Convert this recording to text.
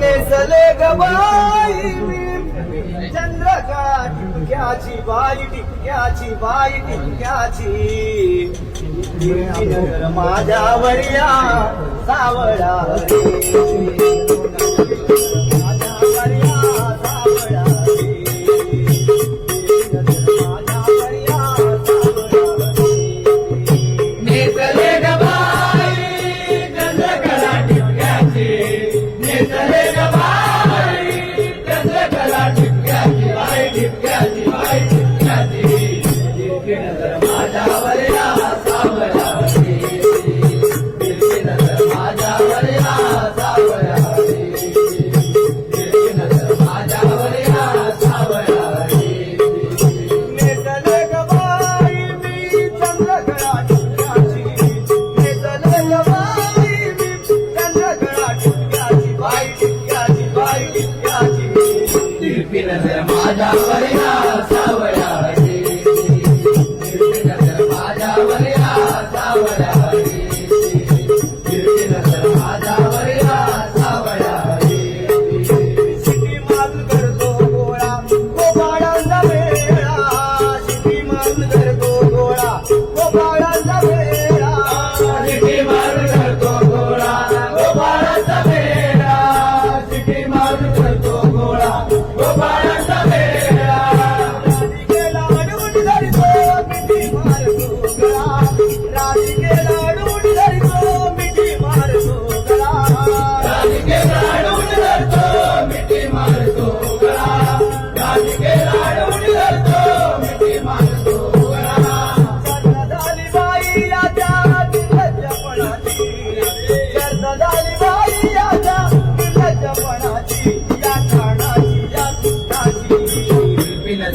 नेसले गबाई मी चंद्रका टिपक्याची बाई टिपक्याची बाई टिपक्याची माझ्या वडिया सावळा. pieles de.